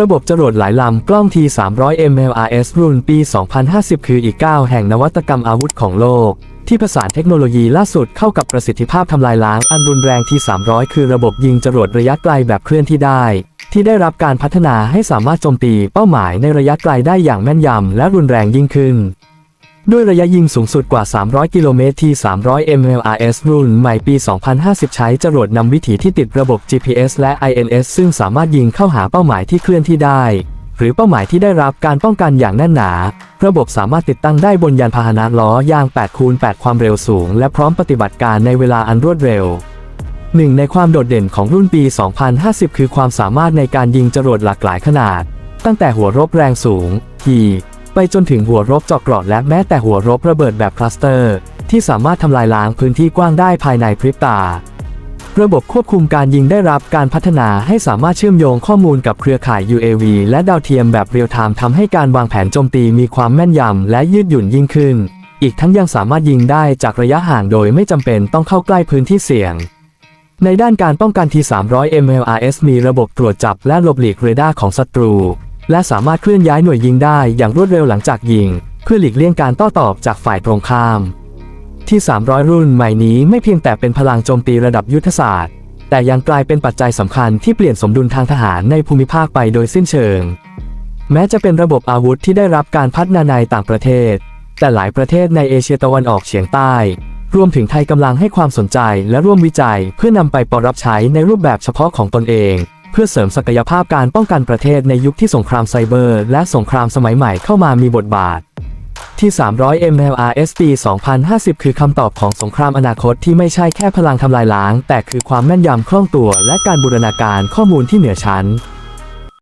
ระบบจรวดหลายลำกล้อง T300 MLRS รุ่นปี 2050 คืออีกก้าแห่งนวัตกรรมอาวุธของโลก ที่ผสานเทคโนโลยีล่าสุดเข้ากับประสิทธิภาพทำลายล้างอันรุนแรง T300 คือระบบยิงจรวดระยะไกลแบบเคลื่อนที่ได้ ที่ได้รับการพัฒนาให้สามารถโจมตีเป้าหมายในระยะไกลได้อย่างแม่นยำและรุนแรงยิ่งขึ้น ด้วยระยะยิงสูงสุดกว่า 300 กิโลเมตรที่ 300 mLRS รุ่นใหม่ปี 2050 ใช้จรวดนำวิถีที่ติดระบบ GPS และ INS ซึ่งสามารถยิงเข้าหาเป้าหมายที่เคลื่อนที่ได้ หรือเป้าหมายที่ได้รับการป้องกันอย่างแน่นหนา ระบบสามารถติดตั้งได้บนยานพาหนะล้อยาง 8 คูณ 8 ความเร็วสูง และพร้อมปฏิบัติการในเวลาอันรวดเร็วหนึ่งในความโดดเด่นของรุ่นปี 2050 คือความสามารถในการยิงจรวดหลากหลายขนาด ตั้งแต่หัวรบแรงสูงที ไปจนถึงหัวรบเจาะเกราะและแม้แต่หัวรบระเบิดแบบคลัสเตอร์ ที่สามารถทำลายล้างพื้นที่กว้างได้ภายในพริบตา ระบบควบคุมการยิงได้รับการพัฒนาให้สามารถเชื่อมโยงข้อมูลกับเครือข่าย UAV และดาวเทียมแบบเรียลไทม์ทำให้การวางแผนโจมตีมีความแม่นยำและยืดหยุ่นยิ่งขึ้น อีกทั้งยังสามารถยิงได้จากระยะห่างโดยไม่จำเป็นต้องเข้าใกล้พื้นที่เสี่ยงในด้านการป้องกัน T300 MLRS มีระบบตรวจจับและหลบหลีกเรดาร์ของศัตรู และสามารถเคลื่อนย้ายหน่วยยิงได้อย่างรวดเร็วหลังจากยิง เพื่อหลีกเลี่ยงการโต้ตอบจากฝ่ายตรงข้าม ที่ 300 รุ่นใหม่นี้ไม่เพียงแต่เป็นพลังโจมตีระดับยุทธศาสตร์ แต่ยังกลายเป็นปัจจัยสำคัญที่เปลี่ยนสมดุลทางทหารในภูมิภาคไปโดยสิ้นเชิง แม้จะเป็นระบบอาวุธที่ได้รับการพัฒนาในต่างประเทศ แต่หลายประเทศในเอเชียตะวันออกเฉียงใต้ รวมถึงไทยกำลังให้ความสนใจและร่วมวิจัย เพื่อนำไปปรับใช้ในรูปแบบเฉพาะของตนเอง เพื่อเสริมศักยภาพการป้องกันประเทศในยุคที่สงครามไซเบอร์ และสงครามสมัยใหม่เข้ามามีบทบาท ที่ 300 mLRS ปี 2050 คือคำตอบของสงครามอนาคตที่ไม่ใช่แค่พลังทำลายล้าง แต่คือความแม่นยำคล่องตัว และการบูรณาการข้อมูลที่เหนือชั้น